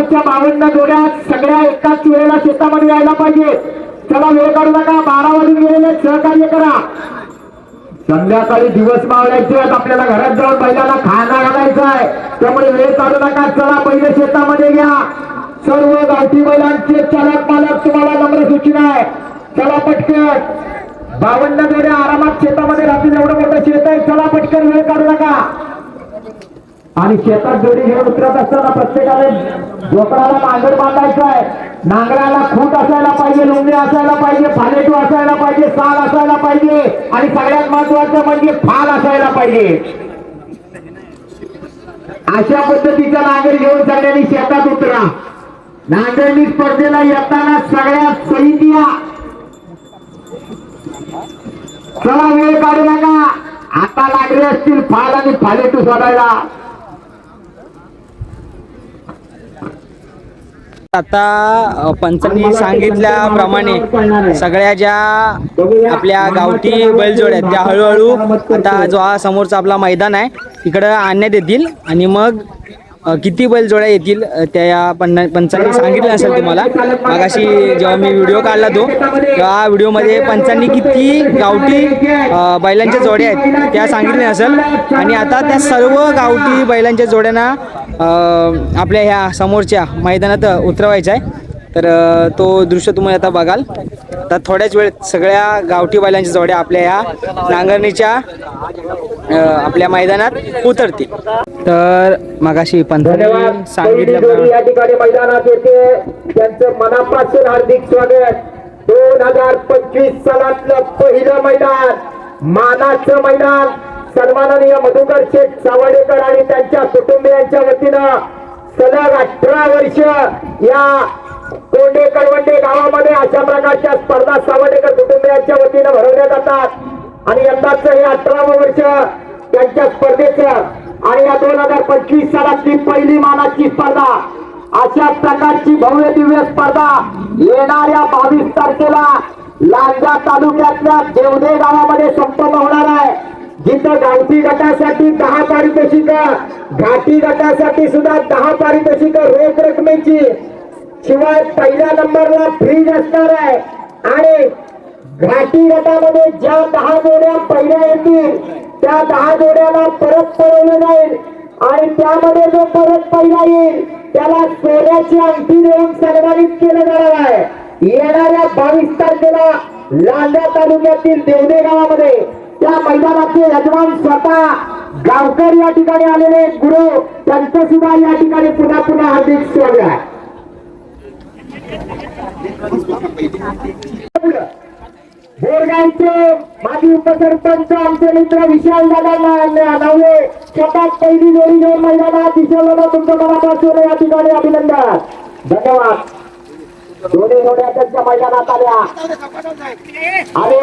च्या बावन्न जोड्या सगळ्या एकाच वेळेला शेतामध्ये यायला पाहिजे. चला वेळ काढू नका बारा वाजून गेलेले सहकार्य करा. संध्याकाळी दिवस मावळ्याचे आहेत आपल्याला घरात जाऊन बैलाला खाना घालायचा आहे. त्यामुळे वेळ काढू नका चला पहिले शेतामध्ये घ्या सर्व गावठी बैलांचे चालक मालक तुम्हाला नम्र सूचना आहे. चला पटकन. बावन्न जोड्या आरामात शेतामध्ये राहतील एवढं मोठं शेत आहे. चला पटकन वेळ काढू नका. आणि शेतात जोडी घेऊन उतरत असताना प्रत्येकाने जोकडाला नांगर बांधायचा आहे. नांगराला खूट असायला पाहिजे लुंगडी असायला पाहिजे फालेटू असायला पाहिजे साल असायला पाहिजे आणि सगळ्यात महत्वाचं म्हणजे फाल असायला पाहिजे. अशा पद्धतीचा नांगर घेऊन सगळ्यांनी शेतात उतरा. नांगरणी स्पर्धेला येताना सगळ्यात सहित या चला वेळ काढू नका. आता लागले असतील फाल आणि फालेटू सोडायला आता पंचांनी सांगितल्याप्रमाणे सगळ्या ज्या आपल्या गावठी बैलजोड्या आहेत त्या हळूहळू आता जो हा समोरचा आपला मैदान आहे तिकडं आणण्यात येतील. आणि मग किती बैलजोड्या येतील त्या या पन्ना पंचांनी सांगितलं असेल तुम्हाला. मगाशी जेव्हा मी व्हिडिओ काढला तो त्या व्हिडिओमध्ये पंचांनी किती गावठी बैलांच्या जोड्या आहेत त्या सांगितल्या असेल. आणि आता त्या सर्व गावठी बैलांच्या जोड्यांना आपल्या ह्या समोरच्या मैदानात उतरवायचा आहे तर तो दृश्य तुम्ही आता बघाल. तर थोड्याच वेळेत सगळ्या गावठी बैलांच्या जोड्या आपल्या ह्या नांगरणीच्या आपल्या मैदानात उतरतील. तर मगाशी जोडी सांगितल्याप्रमाणे या ठिकाणी मैदानात येते. त्यांचं मनापासून हार्दिक स्वागत. दोन हजार पंचवीस सालातलं पहिलं मैदान मानाचं मैदान. सन्माननीय मधुकर शेठ सावडेकर आणि त्यांच्या कुटुंबियांच्या वतीनं सलग अठरा वर्ष या कोंडे कळवंडे गावामध्ये अशा प्रकारच्या स्पर्धा सावडेकर कुटुंबियांच्या वतीनं भरवल्या जातात आणि यंदाचं हे अठरावं वर्ष त्यांच्या स्पर्धेचं आणि या दोन हजार पंचवीस सालातली पहिली मानाची स्पर्धा अशा प्रकारची भव्य दिव्य स्पर्धा येणाऱ्या बावीस तारखेला लांजा तालुक्यातल्या देवदे गावामध्ये संपन्न होणार आहे. जिथं गावठी गटासाठी दहा पारितोषिक घाटी गटासाठी सुद्धा दहा पारितोषिक रोख रकमेची. शिवाय पहिल्या नंबरला फ्रीज असणार आहे. आणि घाटी गटामध्ये ज्या दहा जोड्या पहिल्या येतील त्या दहा जोड्याला परत पळवलं जाईल. आणि त्यामध्ये जो परत पहिला येईल त्याला सोन्याची अंगठी देऊन सन्मानित केलं जाणार आहे. येणाऱ्या बावीस तारखेला लांजा तालुक्यातील देवदे गावामध्ये त्या मैदानाचे यजमान स्वतः गावकर या ठिकाणी आलेले गुरु त्यांचं सुद्धा या ठिकाणी पुन्हा पुन्हा हार्दिक स्वागत आहे. बोरगावचे माजी उपसरपंच आमचे मित्र विशाल दादा नवले स्वतः पहिली जोडी घेऊन मैदानात विशाल तुमचं मनापासून या ठिकाणी अभिनंदन. धन्यवाद. दोन्ही जोड्या त्यांच्या मैदानात आल्या. आणि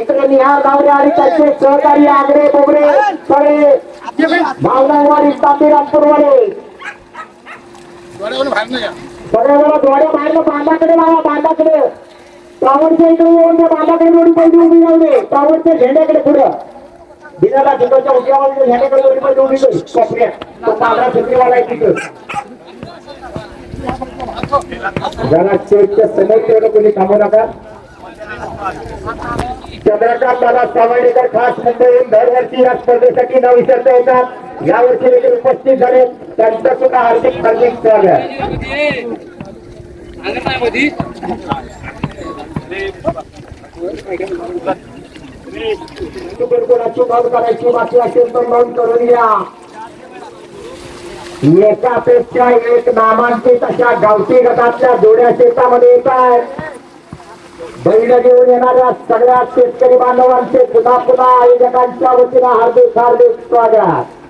इकडे निहार गावरे आणि त्यांचे सहकारी आगरे बोगरे सगळे भावनावाडी तांबीरामपूरवाले सगळे जरा जोड्या बाहेर बांधाकडे बांधाकडे. टावरच्या इकडे येऊन त्या बांधाकडे जोडी पहिली उभी राहू दे. झेंड्याकडे पुढं. दिनाला तिकडच्या उद्यावाला झेंड्याकडे जोडी पहिली उभी करू. कोपऱ्यात. तो पांढरा छत्रीवाला आहे तिथं. जरा स्टेजच्या समोर कोणी थांबू नका. चंद्रकांत दादा सावळेकर खास मुंबईहून दरवर्षी या स्पर्धेसाठी न विसरता येतात. यावर्षी देखील उपस्थित झाले. त्यांचं सुद्धा हार्दिक हार्दिक स्वागत. कोणाची नोंद करायची बाकी असेल तर नोंद करून घ्या एकापेक्षा एक नामांकित अशा गावठी गटातल्या जोड्या शेतामध्ये येत आहेत. बैल घेऊन येणाऱ्या सगळ्या शेतकरी बांधवांचे पुन्हा पुन्हा आयोजकांच्या वतीनं हार्दिक हार्दिक स्वागत.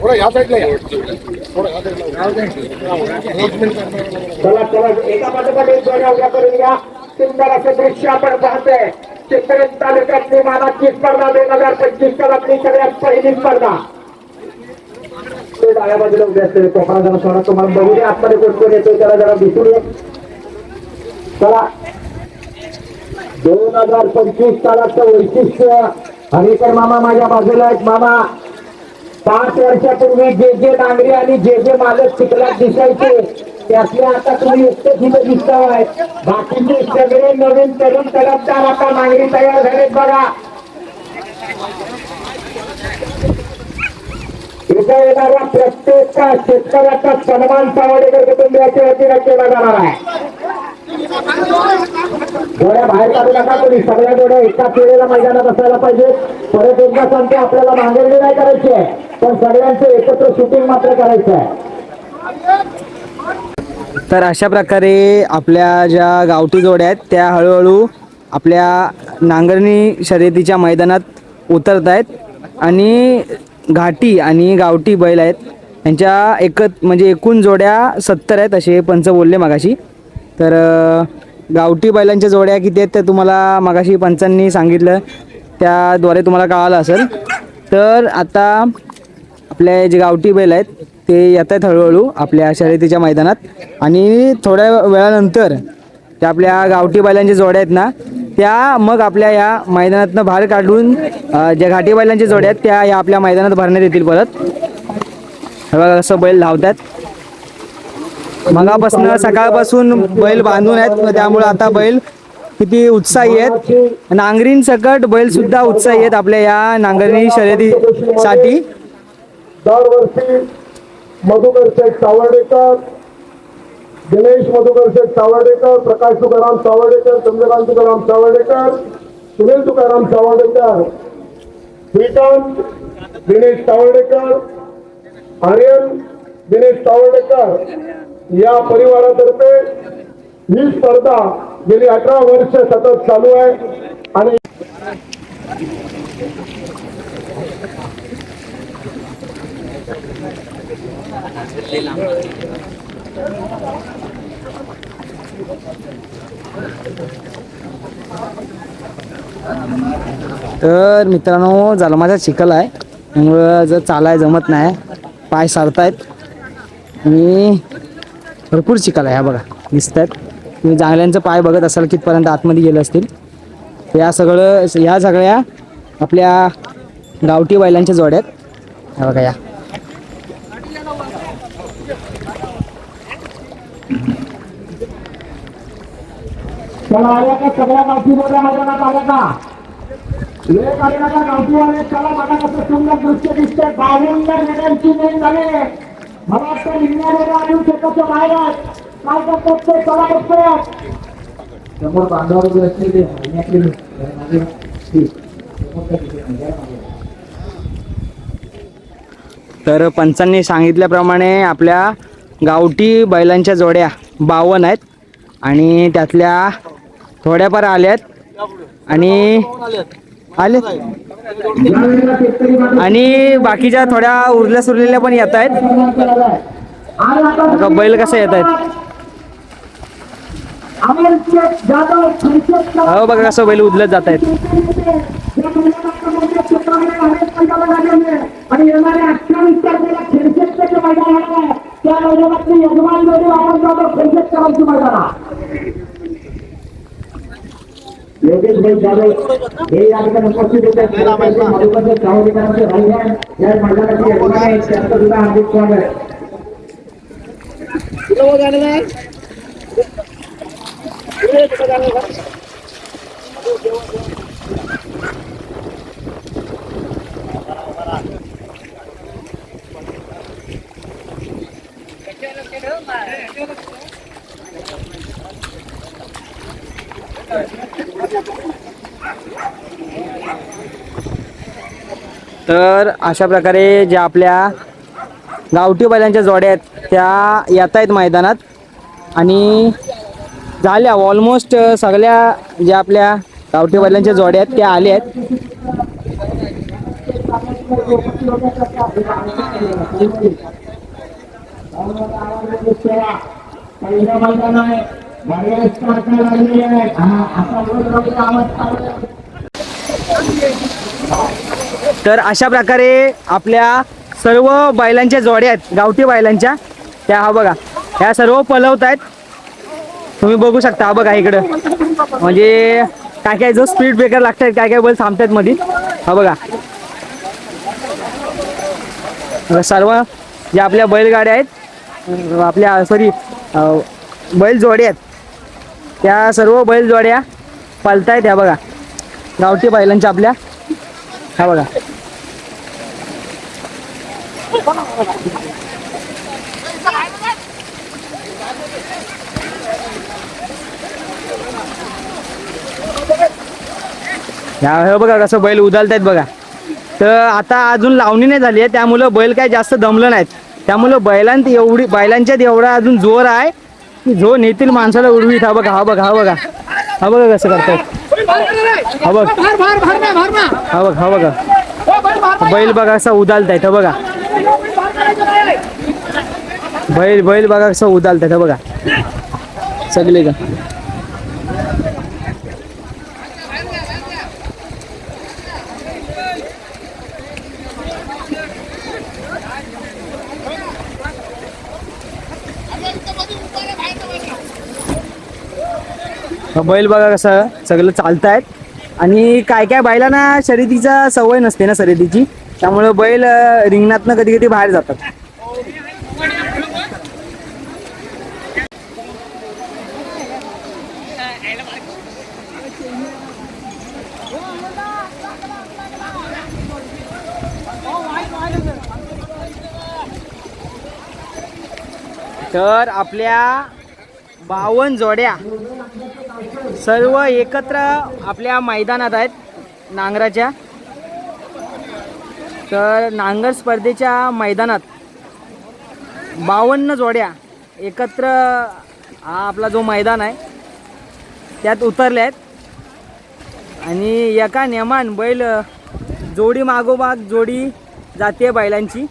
थोडं या साईडला या. थोडं या चला चला एका पाठोपाठ एक जोड्या उभ्या करून घ्या. सुंदर असं दृश्य आपण पाहतोय. चित्रण तालुक्यातली मानाची स्पर्धा दोन हजार पंचवीस सालातली सगळ्यात पहिली स्पर्धा. ते डाव्या बाजूला उभे असते कोकणा जरा सोडा तुम्हाला बघू दे आतमध्ये कोण कोण येतोय त्याला जरा दिसून ये चला. दोन हजार पंचवीस सालाचं वैशिष्ट्य. हरेकर मामा माझ्या बाजूला आहेत. मामा पाच वर्षापूर्वी जे जे डांगरे आणि जे जे मालक चिखलात दिसायचे त्यातले आता तुम्ही एकटे तिथं दिसताय बाकीचे सगळे नवीन तरुण तडफदार आता नांगरी तयार झालेत बघा. इथं येणाऱ्या प्रत्येक शेतकऱ्याचा सन्मान सावडेकर कुटुंबियाच्या वतीनं केला जाणार आहे. डोळ्या बाहेर काढू नका तुम्ही. सगळ्या डोळ्या एका पिढीला मैदानात असायला पाहिजे परत एकदा सांगतो आपल्याला नांगरणी नाही करायची आहे. पण सगळ्यांचं एकत्र शूटिंग मात्र करायचं आहे. तर अशा प्रकारे आपल्या ज्या गावठी जोड्या आहेत त्या हळूहळू आपल्या नांगरणी शर्यतीच्या मैदानात उतरत आहेत. आणि घाटी आणि गावठी बैल आहेत. यांच्या एकत म्हणजे एकूण जोड्या सत्तर आहेत असे पंच बोलले मागाशी. तर गावठी बैलांच्या जोड्या किती आहेत त्या तुम्हाला मगाशी पंचांनी सांगितलं. त्याद्वारे तुम्हाला कळालं असेल. तर आता आपले जे गावठी बैल आहेत ते येत आहेत हळूहळू आपल्या शर्यतीच्या मैदानात. आणि थोड्या वेळानंतर त्या आपल्या गावठी बैलांच्या जोड्या आहेत ना त्या मग आपल्या या मैदानातनं बाहेर काढून ज्या घाटी बैलांच्या जोड्या आहेत त्या या आपल्या मैदानात भरण्यात येतील परत. हे बघा कसं बैल धावतात मगापासून सकाळपासून बैल बांधून आहेत. त्यामुळे आता बैल किती उत्साही आहेत. नांगरींसकट बैल सुद्धा उत्साही आहेत आपल्या या नांगरणी शर्यतीसाठी. दरवर्षी मधुकर शेठ सावर्डेकर दिनेश मधुकर शेठ सावर्डेकर प्रकाश तुकाराम सावर्डेकर चंद्रकांत तुकाराम सावर्डेकर सुनील तुकाराम सावर्डेकर श्रीकांत दिनेश सावर्डेकर आर्यन दिनेश सावर्डेकर. या परिवारातर्फे ही स्पर्धा गेली अठरा वर्ष सतत चालू आहे. आणि तर मित्रांनो जलमाचा चिखल आहे. त्यामुळं जर चालाय जमत नाही पाय सारतायत. मी भरपूर चिखल आहे ह्या बघा. दिसत आहेत तुम्ही जांगल्यांचं पाय बघत असाल कितपर्यंत आतमध्ये गेले असतील. या सगळं या सगळ्या आपल्या गावठी बैलांच्या जोड्यात. ह्या बघा या. सगळ्या गावठी मोठ्या गावठीवाले चला बघा कसं सुंदर दृश्य दिसतंय. बावन्न झाले शेताच्या बाहेर काय करतात ते? चला बघतोय समोर बांधावर उभे असलेले महिन्यातले माझे तर पंचांनी सांगितल्याप्रमाणे आपल्या गावठी बैलांच्या जोड्या बावन्न आहेत. आणि त्यातल्या थोड्याफार आल्यात. आणि आले? आणि बाकीच्या थोड्या उरल्या सुरलेल्या पण येत आहेत. बघा बैल कसे येत आहेत? हो बघा कसं बैल उदलत जात आहेत आणि येणाऱ्या अठ्ठावीस तारखेला खेळशेटचं मैदान आहे त्या मैदानातली यजमान जोडी आपण जातो खेळशेट करायची मैदाना योगेश भाई जाधव हे या ठिकाणी उपस्थित होते. मधुकर भाई आहे. या मैदानाचे यजमान आहेत. त्यांचं सुद्धा हार्दिक स्वागत तर अशा प्रकारे ज्या आपल्या गावठी बैलांच्या जोड्या आहेत त्या येत आहेत मैदानात. आणि झाल्या ऑलमोस्ट सगळ्या ज्या आपल्या गावठी बैलांच्या जोड्या आहेत त्या आल्या आहेत. तर अशा प्रकारे आपल्या सर्व बैलांच्या जोड्या आहेत गावठी बैलांच्या त्या हा बघा ह्या सर्व पलवत आहेत. तुम्ही बघू शकता हा बघा इकडं. म्हणजे काय काय जो स्पीड ब्रेकर लागतात काय काय बैल थांबतात मध्ये हा बघा. सर्व ज्या आपल्या बैलगाड्या आहेत आपल्या सॉरी बैल जोड्या आहेत. त्या सर्व बैल जोड्या पलतायत ह्या बघा. गावठी बैलांच्या आपल्या. हा बघा. ह्या हे बघा कसं बैल उदालतायत बघा. तर आता अजून लावणी नाही झाली आहे त्यामुळं बैल काय जास्त दमलं नाहीत. त्यामुळं बैलांत एवढी बैलांच्यात एवढा अजून जोर आहे जो नेतील माणसाला उडवीत. हा बघा हा बघा हा बघा. हा बघा कसं करतात हा बघ. हा बघ हा बघा. बैल बघा असा उदालतायत बघा. बैल बैल बघा कसं उदालतायत बघा. सगळे का बैल बघा कसं सगळं चालतायत. आणि काय काय बैलांना शर्यतीचा सवय नसते ना शर्यतीची. त्यामुळं बैल अं, रिंगणातनं कधी कधी बाहेर जातात. तर आपल्या बावन जोड्या सर्व एकत्र आपल्या मैदानात आहेत नांगराच्या. तर नांगर स्पर्धेच्या मैदानात बावन्न जोड्या एकत्र हा आपला जो मैदान आहे त्यात उतरले आहेत. आणि एका नेमान बैल जोडी मागोमाग जोडी जाते बैलांची.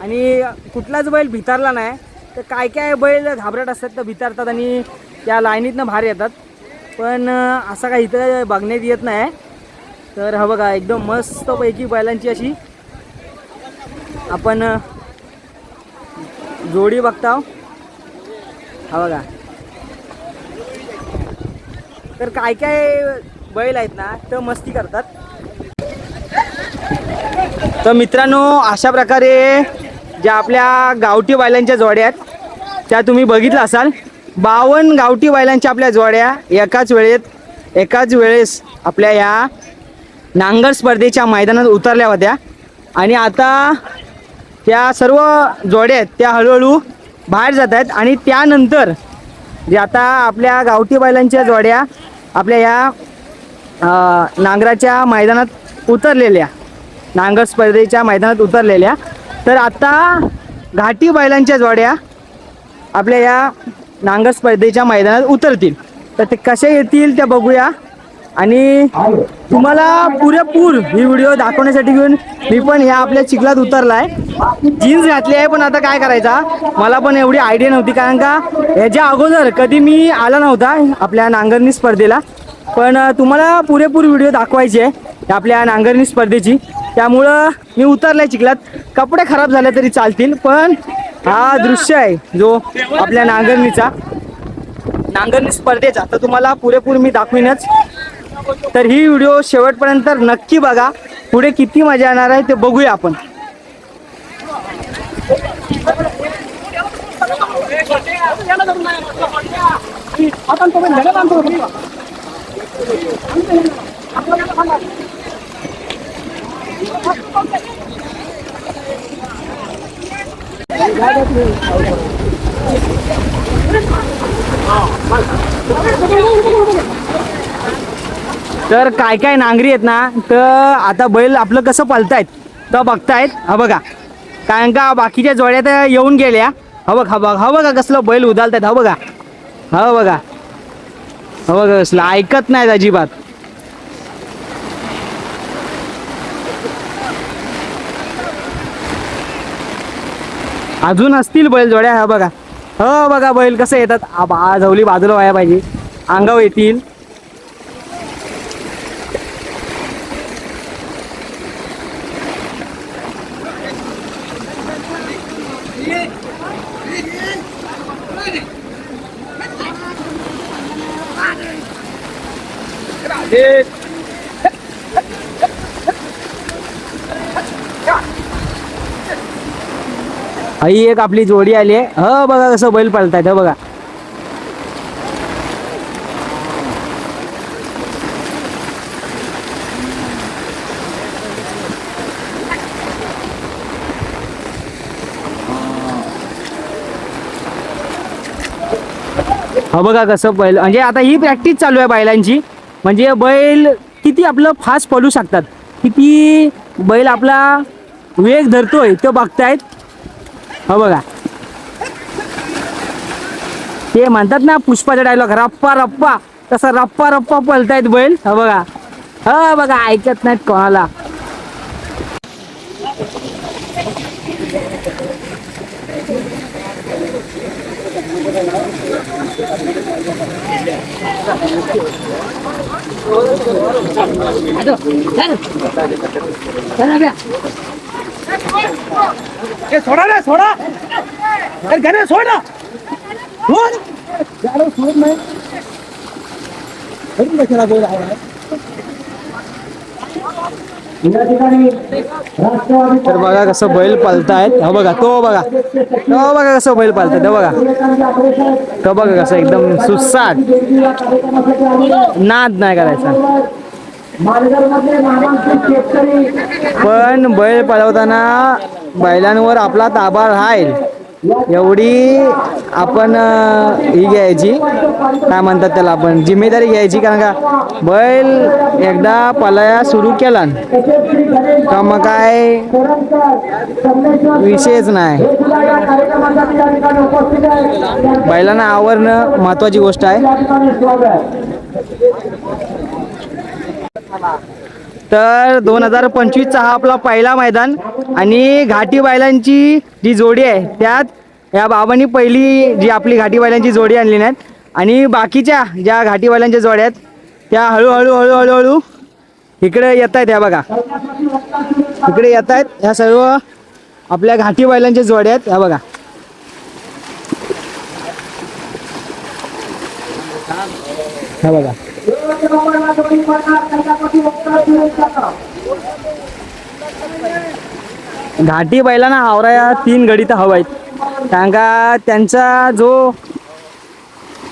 आणि कुठलाच बैल भितारला नाही. तर काय काय बैल घाबरट असतात तर भितारतात आणि त्या लाईनीतनं भार येतात. पण असा असं काही इथं बघण्यात येत नाही. तर हा बघा एकदम मस्तपैकी बैलांची अशी आपण जोडी बघताव. हा बघा. तर काय काय बैल आहेत ना तर मस्ती करतात. तर मित्रांनो अशा प्रकारे ज्या आपल्या गावठी बैलांच्या जोड्या आहेत त्या तुम्ही बघितलं असाल. बावन्न गावठी बैलांच्या आपल्या जोड्या एकाच वेळेत एकाच वेळेस आपल्या या नांगर स्पर्धेच्या मैदानात उतरल्या होत्या. आणि आता त्या सर्व जोड्या आहेत त्या हळूहळू बाहेर जात आहेत. आणि त्यानंतर जे आता आपल्या गावठी बैलांच्या जोड्या आपल्या या नांगराच्या मैदानात उतरलेल्या नांगर स्पर्धेच्या मैदानात उतरलेल्या. तर आता घाटी बैलांच्या जोड्या आपल्या या नांगर स्पर्धेच्या मैदानात उतरतील. तर ते कशा येतील त्या बघूया. आणि तुम्हाला पुरेपूर ही व्हिडिओ दाखवण्यासाठी घेऊन मी पण ह्या आपल्या चिखलात उतरलाय. जीन्स घातली आहे पण आता काय करायचा? मला पण एवढी आयडिया नव्हती कारण का ह्याच्या अगोदर कधी मी आला नव्हता आपल्या नांगरणी स्पर्धेला. पण तुम्हाला पुरेपूर व्हिडिओ दाखवायची आहे आपल्या नांगरणी स्पर्धेची. त्यामुळं मी उतरलाय चिखलात. कपडे खराब झाले तरी चालतील पण हा दृश्य आहे जो आपल्या नांगरणीचा. नांगरणी स्पर्धेचा. तर तुम्हाला पुरेपूर मी दाखवीनच. तर ही व्हिडिओ शेवटपर्यंत नक्की बघा. पुढे किती मजा येणार आहे ते बघूया आपण. तर काय काय नांगरी आहेत ना तर आता बैल आपलं कसं पालतायत तर बघतायत. हा बघा. कारण का बाकीच्या जोड्या तर येऊन गेल्या. हा बघ हा बघ हा बघा कसलं बैल उदालतायत हा बघा. हा बघा. हा बघा कसलं ऐकत नाहीत अजिबात. अजून असतील बैल जोड्या हा बघा. हो बघा बैल कसं येतात. झवली बाजूला व्हायला पाहिजे. अंगाव येतील. Yeah. ही एक आपली जोडी आली आहे. ह बघा कसं बैल पळतायत हो, बघा. हा बघा कसं बैल म्हणजे आता ही प्रॅक्टिस चालू आहे बैलांची. म्हणजे बैल किती आपलं फास्ट पळू शकतात. किती बैल आपला वेग धरतोय तो बघतायत. हो बघा. ते म्हणतात ना पुष्पाचा डायलॉग रप्पा रप्पा. तसा रप्पा रप्पा पळतायत बैल. हो बघा. हो बघा ऐकत नाहीत कोणाला. सोडा ना सोडा. अरे घरे सोड ना. सोड. त्याला सोड नाही. अजून कशाला बोल राष्ट्रवादी तर बघा कसं बैल पळतायत हा बघा तो बघा. तो बघा कसं बैल पळतायत हा बघा. तो बघा कसं एकदम सुसाट. नाद नाही करायचा. पण बैल पळवताना बैलांवर आपला ताबा राहील एवढी आपण ही घ्यायची. काय म्हणतात त्याला आपण? जिम्मेदारी घ्यायची कारण का बैल एकदा पलाया सुरू केला यशस्वी का मग काय विषयच नाही. बैलांना आवरणं महत्वाची गोष्ट आहे. तर दोन हजार पंचवीसचा हा आपला पहिला मैदान आणि घाटी बैलांची जी जोडी आहे त्यात या बाबांनी पहिली जी आपली घाटी बैलांची जोडी आणली नाहीत आणि बाकीच्या ज्या घाटी बैलांच्या जोड्या आहेत त्या हळूहळू हळूहळू हळू इकडे येत आहेत ह्या बघा. इकडे येत आहेत ह्या सर्व आपल्या घाटी बैलांच्या जोड्या आहेत ह्या बघा. ह्या बघा. घाटी बैलांना हावराया तीन गडी तर हवा आहेत कारण का त्यांचा जो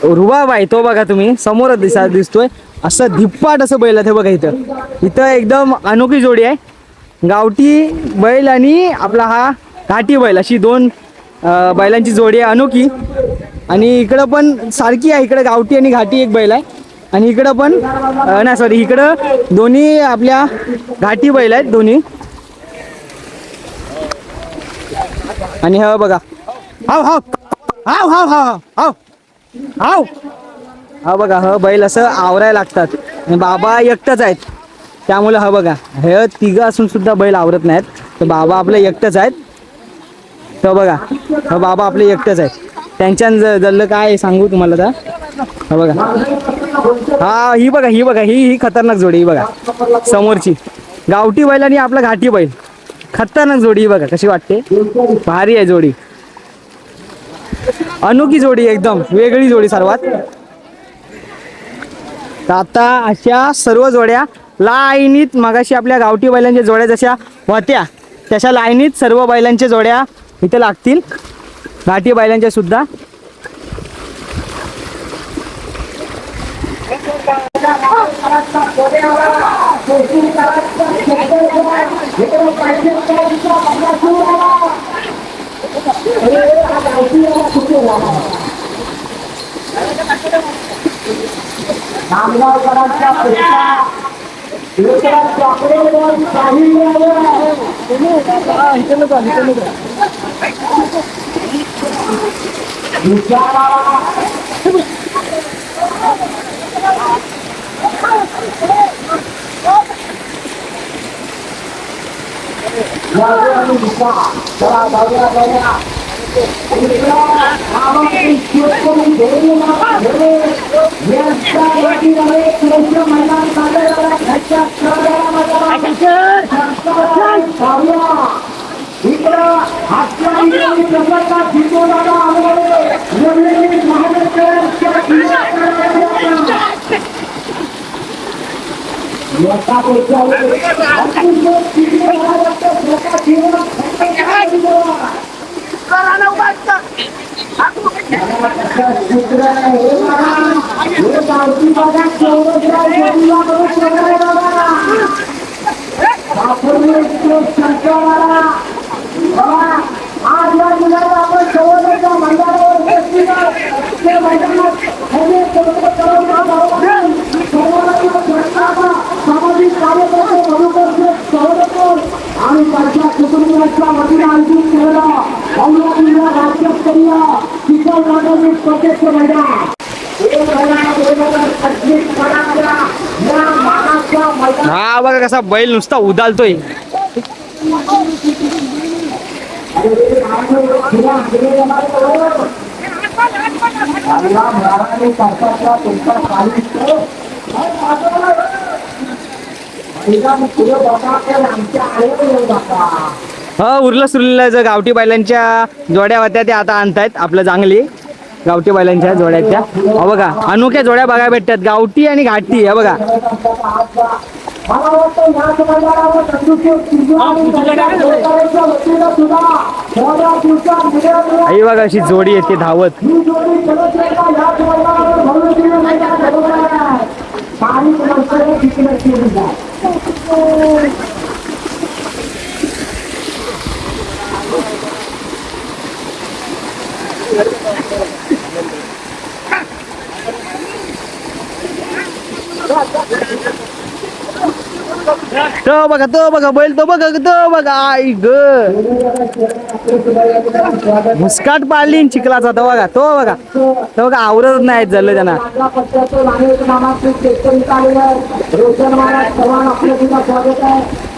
रुबाब आहे तो बघा तुम्ही समोरच दिसा दिसतोय. असं धिप्पाट असं बैल आहे ते बघा इथं. इथं एकदम अनोखी जोडी आहे. गावठी बैल आणि आपला हा घाटी बैल अशी दोन बैलांची जोडी आहे अनोखी. आणि इकडं पण सारखी आहे. इकडं गावठी आणि घाटी एक बैल आहे. आणि इकडं पण नाही सॉरी इकडं दोन्ही आपल्या घाटी बैल आहेत दोन्ही. आणि हा बघा. हाव हाव हाव हाव हाव हाव हाव. हा बघा ह बैल असं आवरायला लागतात. आणि बाबा एकटंच आहेत. त्यामुळे हा बघा हे तिघं असून सुद्धा बैल आवरत नाहीत. तर बाबा आपले एकटंच आहेत. तर बघा हा बाबा आपले एकटंच आहेत. त्यांच्या जल्लं काय सांगू तुम्हाला तर बघा. हा ही बघा ही बघा ही ही खतरनाक जोडी ही बघा. समोरची. गावठी बैल आणि आपला घाटी बैल. खतरनाक जोडी ही बघा कशी वाटते? भारी आहे जोडी. अनोखी जोडी एकदम. वेगळी जोडी सर्वात. तर आता अशा सर्व जोड्या लाईनीत मगाशी आपल्या गावठी बैलांच्या जोड्या जशा होत्या तशा लाईनीत सर्व बैलांच्या जोड्या इथे लागतील. घाटी बैलांच्या सुद्धा. নামগাঁও করাচ্ছা পেশা লোকেরা চক্রবর্তী চাহি হিসেবে হিসেবে বিচারা नामगावकरांचा पैसा लेकरात चॉकलेटवर काही मिळालं. विचाराला जाऊया आणि विचार. चला, जाऊया, जाऊया. इकडं आवाज शेतकरी घेऊन नका घरे. यांच्या वतीने एक मोठं मैदान चाललेलं आहे. ह्याच्या सहकार्यामध्ये सरकार जाऊया. इकडं हातकरी आणि प्रसन्न शिकवणारा आलोय. नवीन महाराष्ट्राच्या किनाऱ्यावर आज या ठिकाणी आपण मैदानावर उपस्थित आहोत. मैदानात सामाजिक कार्यकर्ते आणि त्यांच्या कुटुंबियांच्या वतीने आयोजित राज्यस्तरीय मैदान हा बघा कसा बैल नुसता उदालतोय हा उरलं सुरलेलं जर गावठी बैलांच्या जोड्या होत्या त्या आता आणतायत आपलं चांगली गावठी बैलांच्या जोड्याच्या हो बघा अनोख्या जोड्या बघायला भेटतात. गावठी आणि घाटी हा बघा. मला वाटतं या आई बघा अशी जोडी येते धावत. जोडी सदस्यांना तो बघा तो बघा बैल तो बघा तो बघा आई ग. मुस्काट पाडली चिखलाचा तो बघा तो बघा. तो बघा आवरत नाही झालं त्यांना आपल्या पक्षाचे नागरिक नामांकित शेतकरी आलेले आहेत. रोशन महाराज चव्हाण आपलं सुद्धा स्वागत आहे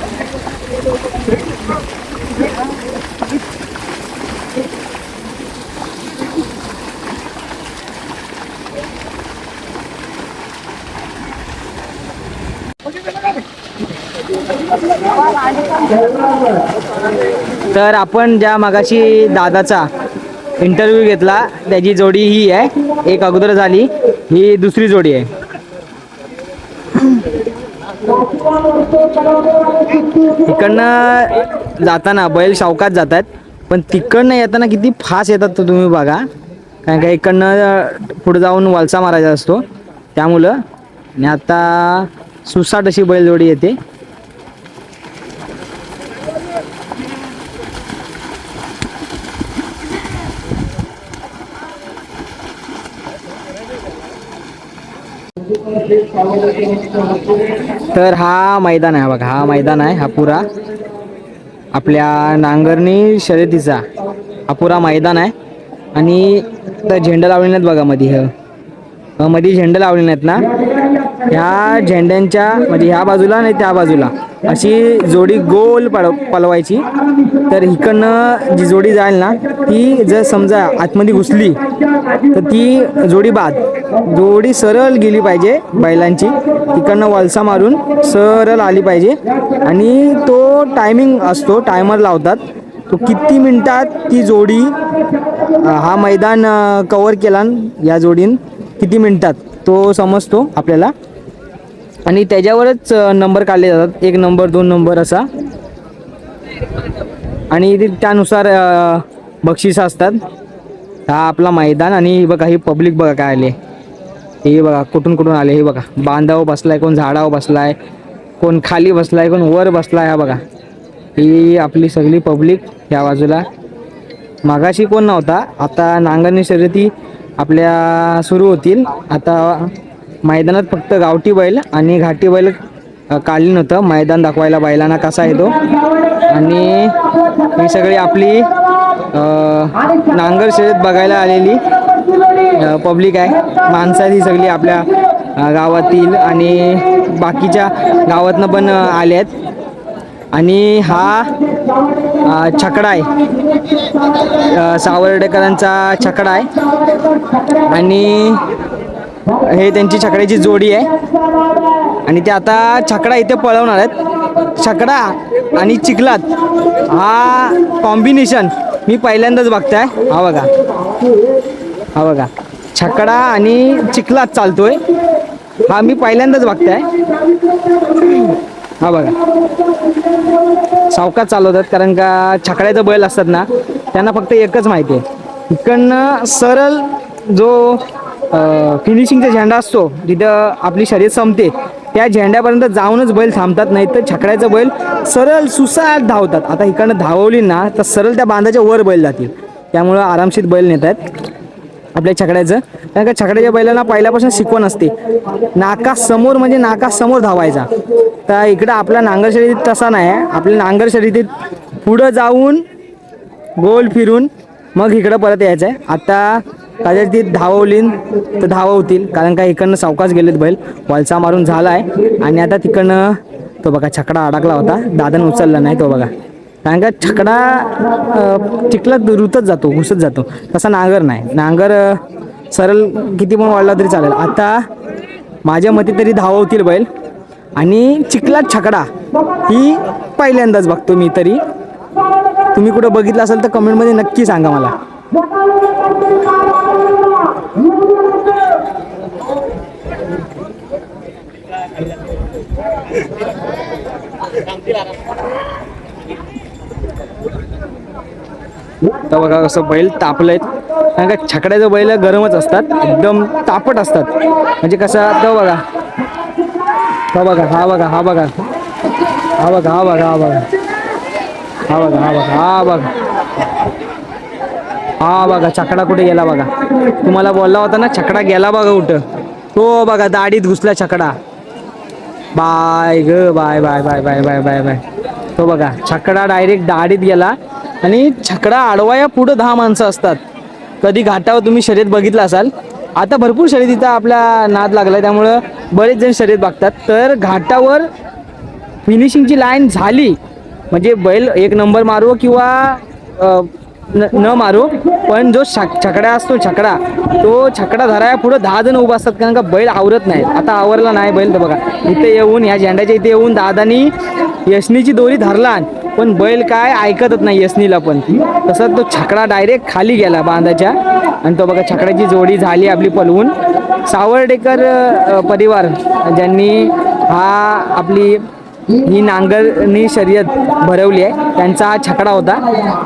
तर आपण ज्या मागाशी दादाचा इंटरव्ह्यू घेतला त्याची जोडी ही आहे. एक अगोदर झाली ही दुसरी जोडी आहे. इकडनं जाताना बैल शावकात जातात पण तिकडनं येताना किती फास्ट येतात तो तुम्ही बघा. कारण का इकडनं पुढे जाऊन वलसा मारायचा असतो. त्यामुळं आणि आता सुसाट अशी बैलजोडी येते. तर हा मैदान आहे बघा हा मैदान आहे हा पुरा. आपल्या नांगरणी शर्यतीचा हा पुरा मैदान आहे. आणि तर झेंडा लावले आहेत बघा मध्ये ह. मध्ये झेंडे लावलेले आहेत ना. ह्या झेंड्यांच्या म्हणजे ह्या बाजूला आणि त्या बाजूला. अशी जोडी गोल पळ पळवायची. तर इकडनं जी जोडी जाईल ना ती जर समजा आतमध्ये घुसली तर ती जोडी बाद. जोडी सरळ गेली पाहिजे बैलांची. तिकडनं वलसा मारून सरळ आली पाहिजे. आणि तो टायमिंग असतो टायमर लावतात. तो किती मिनटात ती जोडी हा मैदान कवर केला या जोडीन किती मिनटात तो समजतो आपल्याला. आणि त्याच्यावरच नंबर काढले जातात. एक नंबर दोन नंबर असा. आणि त्यानुसार बक्षीस असतात. हा आपला मैदान आणि बघा ही पब्लिक बघा काय आले. हे बघा कुठून कुठून आले हे बघा. बांधावर बसलाय कोण झाडावर बसलाय कोण खाली बसलाय कोण वर बसलाय हा बघा. ही आपली सगळी पब्लिक या बाजूला. मागाशी कोण नव्हता आता नांगरणी शर्यती आपल्या सुरू होतील. आता मैदानात फक्त गावठी बैल आणि घाटी बैल कालीन होतं मैदान दाखवायला बैलांना कसा येतो आणि ही सगळी आपली नांगर शर्यत बघायला आलेली पब्लिक आहे. माणसं आहेत ही सगळी आपल्या गावातील आणि बाकीच्या गावातनं पण आले आहेत. आणि हा छकडा आहे. सावर्डेकरांचा छकडा आहे. आणि हे त्यांची छकड्याची जोडी आहे. आणि ते आता छकडा इथे पळवणार आहेत. छकडा आणि चिखलात हा कॉम्बिनेशन मी पहिल्यांदाच बघताय. हा बघा. हा बघा. छकडा आणि चिखलात चालतोय. हा मी पहिल्यांदाच बघताय. हा बघा. सावकाच चालवतात कारण का छकड्याचं बैल असतात ना त्यांना फक्त एकच माहिती आहे. इकडनं सरळ जो फिनिशिंगचा झेंडा असतो. जिथं आपली शर्यत संपते. त्या झेंड्यापर्यंत जाऊनच बैल थांबतात. नाही तर छकड्याचं बैल सरळ सुसाट धावतात. आता इकडनं धावली ना तर सरळ त्या बांधाच्या वर बैल जातील. त्यामुळं आरामशीर बैल नेत आहेत आपल्या छकड्याचं. कारण का छकड्याच्या बैलांना पहिल्यापासून शिकवण असते. नाका समोर म्हणजे नाका समोर धावायचा. तर इकडं आपला नांगर शर्यतीत तसा नाही. आहे आपल्या नांगर शर्यतीत पुढं जाऊन गोल फिरून मग इकडं परत यायचं आहे आता कदाचित धावलीन तर धावतील कारण का इकडनं सावकाच गेलेत बैल. वलसा मारून झाला आहे आणि आता तिकडनं तो बघा छकडा अडकला होता. दादन उचलला नाही तो बघा. कारण का छकडा अं, चिखलात जातो घुसत जातो. तसा नांगर नाही. नांगर सरळ किती पण वाढला तरी चालेल. आता माझ्या मते तरी धावतील बैल. आणि चिखलात छकडा ही पहिल्यांदाच बघतो मी तरी. तुम्ही कुठं बघितलं असेल तर कमेंटमध्ये नक्की सांगा मला. बघा कसं बैल तापलेत कारण का छकड्याचं बैल गरमच असतात एकदम तापट असतात. म्हणजे कसं तो बघा. हा बघा हा बघा हा बघा. हा बघा हा बघा हा बघा. हा बघा हा बघा हा बघा. हा बघा छकडा कुठे गेला बघा. तुम्हाला बोलला होता ना छकडा गेला बघा कुठं. तो बघा दाढीत घुसला छकडा. बाय ग bye bye bye bye bye bye bye. तो बघा छकडा डायरेक्ट दाढीत गेला आणि छकडा आडवाया पुढं दहा माणसं असतात. कधी घाटावर तुम्ही शर्यत बघितला असाल आता भरपूर शर्यतीचा आपला नाद लागला त्यामुळं बरेच जण शर्यत बघतात. तर घाटावर फिनिशिंगची लाईन झाली म्हणजे बैल एक नंबर मारो किंवा न न पण जो छक छकडा असतो छकडा तो छकडा धराया पुढं दहा जण उभा असतात कारण का बैल आवरत नाही आता आवरला नाही बैल तर बघा इथे येऊन ह्या झेंड्याच्या इथे येऊन दादानी यशनीची दोरी धरला. पण बैल काय ऐकतच नाही यशनीला पण. तसं तो छकडा डायरेक्ट खाली गेला बांधाच्या. आणि तो बघा छकड्याची जोडी झाली आपली पलवून. सावर्डेकर परिवार ज्यांनी हा आपली ही नांगरणी शर्यत भरवली आहे. त्यांचा हा छकडा होता.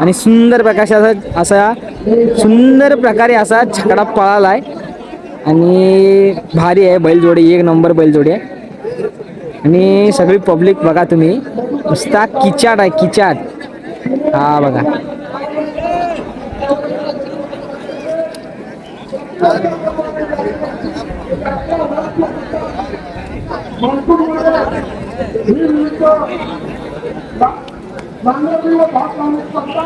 आणि सुंदर प्रकाशाचा असा सुंदर प्रकारे असा छकडा पळाला आहे. आणि भारी आहे. बैलजोडी एक नंबर बैलजोडी आहे. आणि सगळी पब्लिक बघा तुम्ही. नुसता किचाट आहे किचाट हा बघा. বাংলাদেশের ভাষা